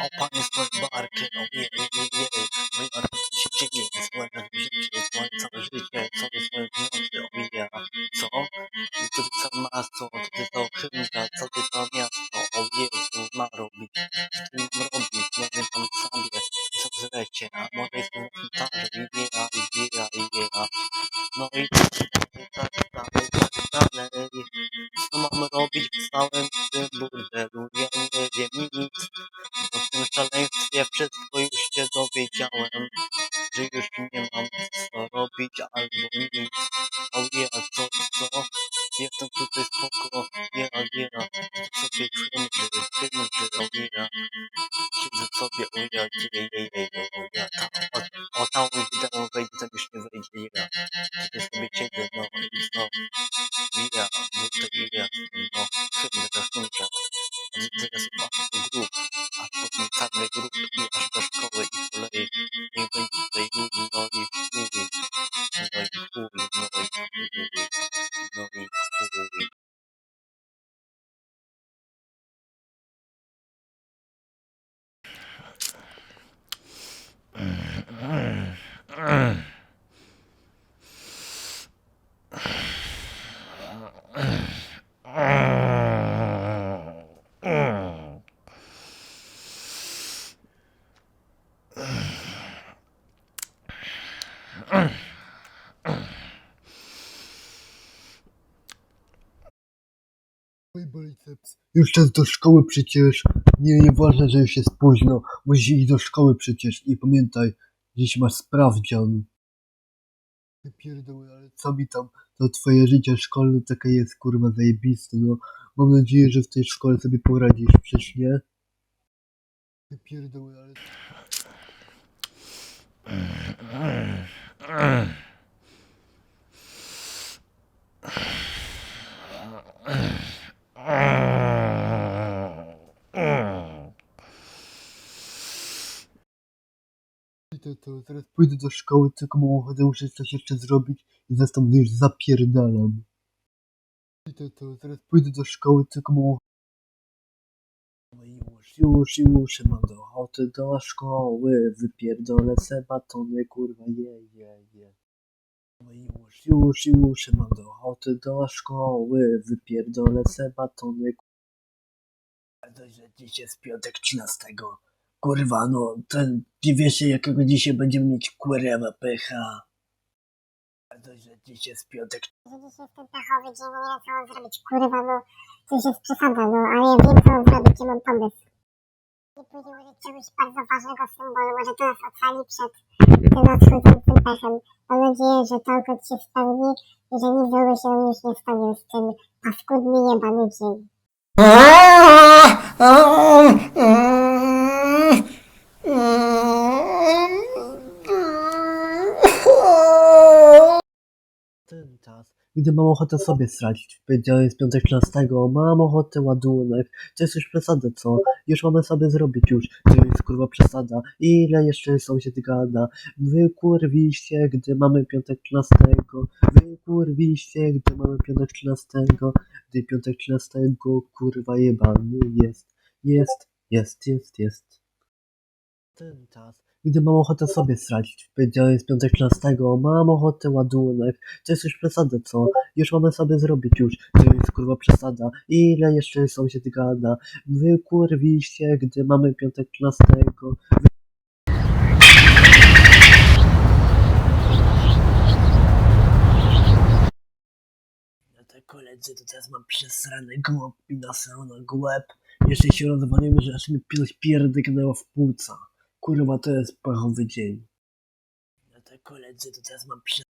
O panie z moim barkiem, ojej, ojej, ojej, co się dzieje, jest moje życie, jest moje całe życie, co jest moje wnioski, ojej, co? I co ty za masło, co ty za okrzynka, co ty za miasto, o Jezu, ma robić, co ty mam robić, nie wiem tam sobie, co zlecie, a może jestem na gitarze, ojej, ojej, ojej, no i sobie chymrzy, chymrzy, o ja. Siedzę sobie, o ja, jej, jej, jej, o tam wideo wejdzie, tam już nie wejdzie, ja. Biceps. Już czas do szkoły przecież. Nie, nieważne, że już jest późno. Musisz iść do szkoły przecież. I pamiętaj, dziś masz sprawdzian. Ty Pierdolę, ale co mi tam? To twoje życie szkolne takie jest, kurwa, zajebiste, no. Mam nadzieję, że w tej szkole sobie poradzisz, przecież nie? Ty Pierdolę, ale... To, to teraz pójdę do szkoły, tylko mam ochotę, muszę coś jeszcze zrobić i zastąpię już zapierdalam. To, to teraz pójdę do szkoły, tylko mam ochotę. No już, już, już mam do ochoty do szkoły, wypierdolę se batony, kurwa, je, je, je. No już, już, już mam do ochoty do szkoły, wypierdolę se batony. Bardzo, że dziś jest piątek 13. Kurwa, no, ten, nie wiecie jakiego dzisiaj będziemy mieć kurwa pycha. Bardzo, że dziś jest piątek. że dziś jest ten pechowy dzień, nie wiem co mam zrobić, kurwa, no, to już jest przesada, no, ale ja wiem co mam zrobić i mam pomysł. I później użyć czegoś bardzo ważnego symbolu, może to nas ocali przed tym nadchodzącym pechem. Mam nadzieję, że to akurat się spełni i że nic złego się już nie stanie w ten paskudny, jebany dzień. Ten czas, gdy mam ochotę sobie stracić. Powiedziałem jest piątek 13, mam ochotę ładunek. To jest już przesada, co? Już mamy sobie zrobić już. To jest kurwa przesada. Ile jeszcze sąsiad gada? Wy kurwiście, gdy mamy piątek 13. Wy kurwiście, gdy mamy piątek 13. Gdy piątek 13 kurwa jebany jest. Jest, jest, jest, jest. Ten czas, gdy mam ochotę sobie stracić. Powiedziałem jest piątek 13, mam ochotę ładunek. To jest już przesada, co? Już mamy sobie zrobić już. To jest kurwa przesada. Ile jeszcze sąsiad gada? Wy kurwiście, gdy mamy piątek 13. Ja te koledzy to teraz mam przesrane głąb i nasrane głęb. Jeszcze się rozwalimy, że aż mi pilość pierdyknęła w płuca. Kurwa, to jest pechowy dzień. Ja te koledzy to teraz mam przesrane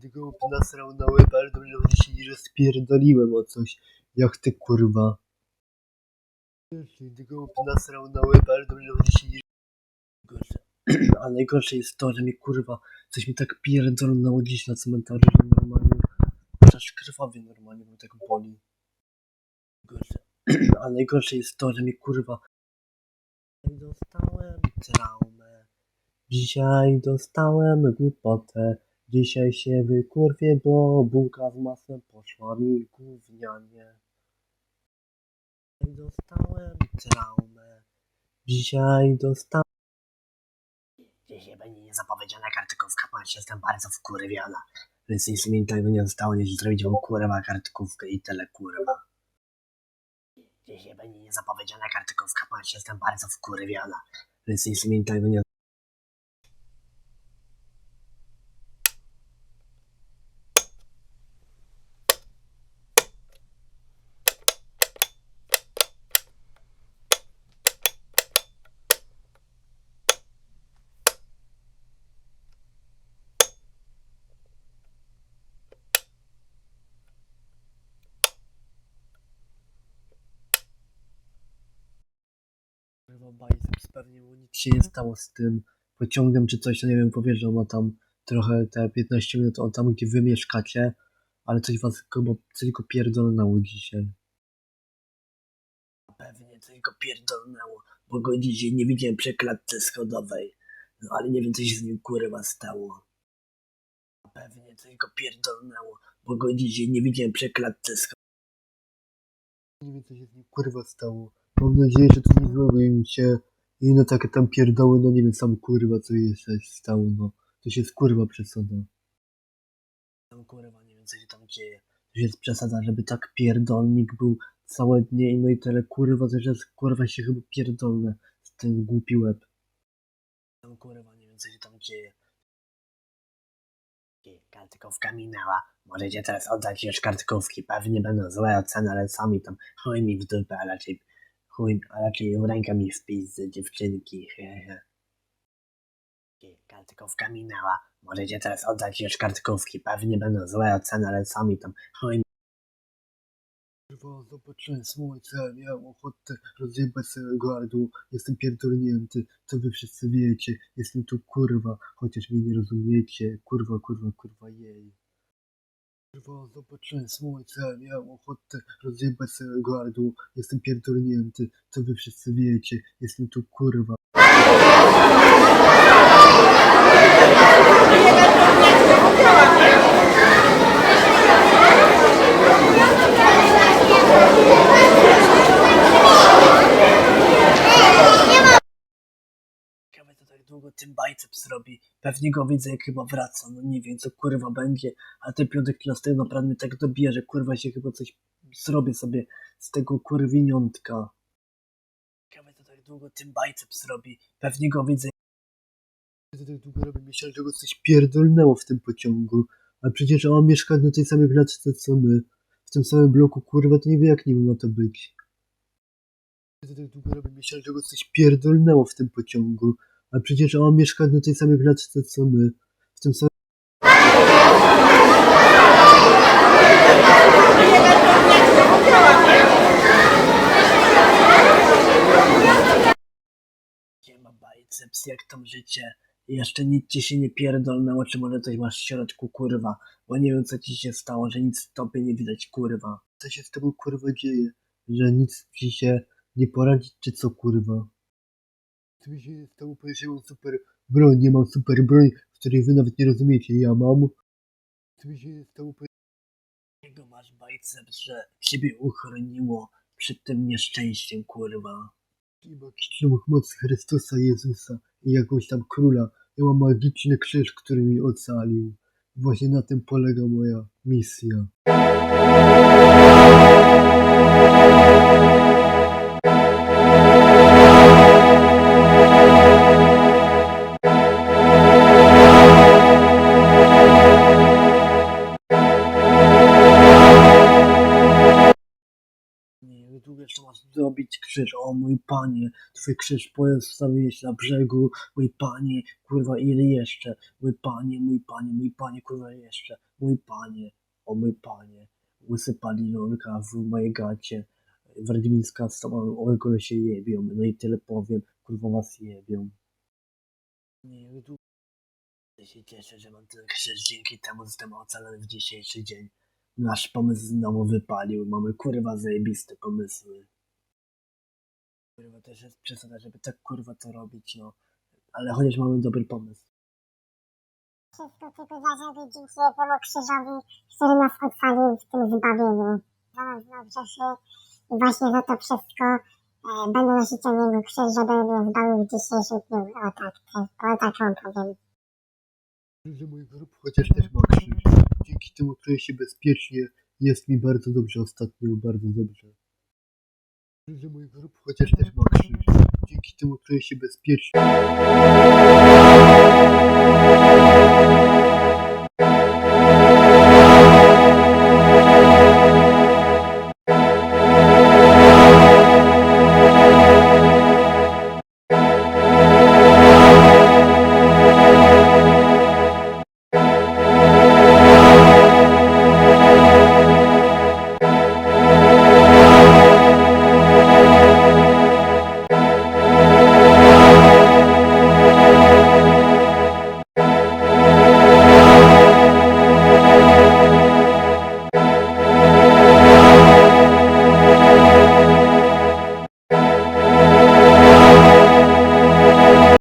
tylko nasrał na łeb, ale dobrze, że dzisiaj nie rozpierdoliłem o coś. Jak ty kurwa. Tylko nasrał na łeb, ale dobrze, że dzisiaj nie Gorsze. A najgorsze jest to, że mi kurwa coś mi tak pierdolnęło dziś na cmentarzu, że normalnie aż krwawie normalnie, bo tak boli. Gorsze. A najgorsze jest to, że mi kurwa dostałem traumę. Dzisiaj dostałem głupotę. Dzisiaj się wykurwię, bo bułka z masłem poszła mi gównianie. Dostałem traumę. Dzisiaj dostałem. Dzisiaj będzie niezapowiedziana kartkówka, ponieważ jestem bardzo wkurwiona. Więc nic mi tego nie zostało niż zrobić wam kurwa kartkówkę i tyle kurwa. Dzisiaj będzie niezapowiedziana kartkówka, ponieważ jestem bardzo wkurwiona. Więc nic mi tego nie Kurwa biceps, pewnie mu nic się nie stało z tym pociągiem czy coś, to nie wiem, powiedział ma tam trochę te 15 minut od tam, gdzie wy mieszkacie, ale coś was chyba tylko pierdolnęło dzisiaj. Pewnie tylko pierdolnęło, bo go dzisiaj nie widziałem przy klatce schodowej, no ale nie wiem, co się z nim kurwa stało. Pewnie tylko pierdolnęło, bo go dzisiaj nie widziałem przy klatce schodowej. Nie wiem, co się z nim kurwa stało. Mam nadzieję, że to nie zrobił mi się i no takie tam pierdoły, no nie wiem sam kurwa co jest się stało, no. To się kurwa przesada. Tam kurwa, nie wiem co się tam dzieje. To się jest przesada, żeby tak pierdolnik był całe dnie, no i tyle kurwa, to jest kurwa się chyba pierdolne z ten głupi łeb. Tam kurwa, nie wiem co się tam dzieje. Kartkówka minęła. Możecie teraz oddać już kartkówki. Pewnie będą złe oceny, ale sami tam chuj mi w dupę, a raczej chuj, a raczej ręka mi w pizzy, dziewczynki. Hehe. Kartkówka minęła. Możecie teraz oddać już kartkówki. Pewnie będą złe oceny, ale sami tam chuj Kurwa, zobaczyłem słońce, miałem ochotę rozjebać sobie gardło, jestem pierdolnięty, co wy wszyscy wiecie, jestem tu kurwa, chociaż mnie nie rozumiecie, kurwa, kurwa, kurwa, jej. Kurwa, zobaczyłem słońce, miałem ochotę rozjebać sobie gardło, jestem pierdolnięty, co wy wszyscy wiecie, jestem tu kurwa. Ciekawe co tak długo tym biceps robi. Pewnie go widzę jak chyba wraca. No nie wiem co kurwa będzie. A ten piątek klasy naprawdę mnie tak dobije, że kurwa się chyba coś zrobię sobie z tego kurwiniątka. Ciekawe co tak długo tym biceps robi. Pewnie go widzę. Co tak długo robi? Myślałem, że go coś pierdolnęło w tym pociągu. A przecież on mieszka na tej samej klatce co my. W tym samym bloku kurwa to nie wie jak nim ma to być. Co tak długo robi? Myślałem, że go coś pierdolnęło w tym pociągu. A przecież on mieszka na tej samej klatce co my. W tym samym ma biceps, jak tam życie. Jeszcze nic ci się nie pierdolnęło, czy może coś masz w środku, kurwa. Bo nie wiem, co ci się stało, że nic w tobie nie widać, kurwa. Co się z tobą, kurwa, dzieje? Że nic ci się nie poradzi, czy co, kurwa? Co mi się stało, powiedziałem super broń, nie mam super broń, której wy nawet nie rozumiecie, ja mam. Co mi się stało, Jakiego masz biceps, że ciebie uchroniło przed tym nieszczęściem, kurwa? Chyba magiczną moc Chrystusa Jezusa i jakąś tam króla. Ja mam magiczny krzyż, który mi ocalił. Właśnie na tym polega moja misja. O mój panie, twój krzyż postawiłeś na brzegu, mój panie, kurwa ile jeszcze? Mój panie, mój panie, mój panie, kurwa jeszcze, mój panie, o mój panie, usypali lolka w mojej gacie, Wardimińska z tobą ogólnie się jebią, no i tyle powiem, kurwa was jebią. Nie, długo ja się cieszę, że mam ten krzyż, dzięki temu zostałem ocalony w dzisiejszy dzień. Nasz pomysł znowu wypalił. Mamy kurwa zajebiste pomysły. Kurwa też jest przesada, żeby tak kurwa to robić, no. Ale chociaż mamy dobry pomysł. Wszystko tylko zażeby dzięki temu krzyżowi, który nas ocalił w tym zbawieniu. Za nas dobrze się I właśnie za to wszystko e, będę nosić o niego krzyż, żeby mnie zbawił w dzisiejszym dniu. O tak, to, o tak wam powiem. że mój grób chociaż też ma krzyż. Dzięki temu czuję się bezpiecznie. Jest mi bardzo dobrze ostatnio, bardzo dobrze. Każdy mój grób chociaż też ma krzyż. Dzięki temu czuję się bezpiecznie.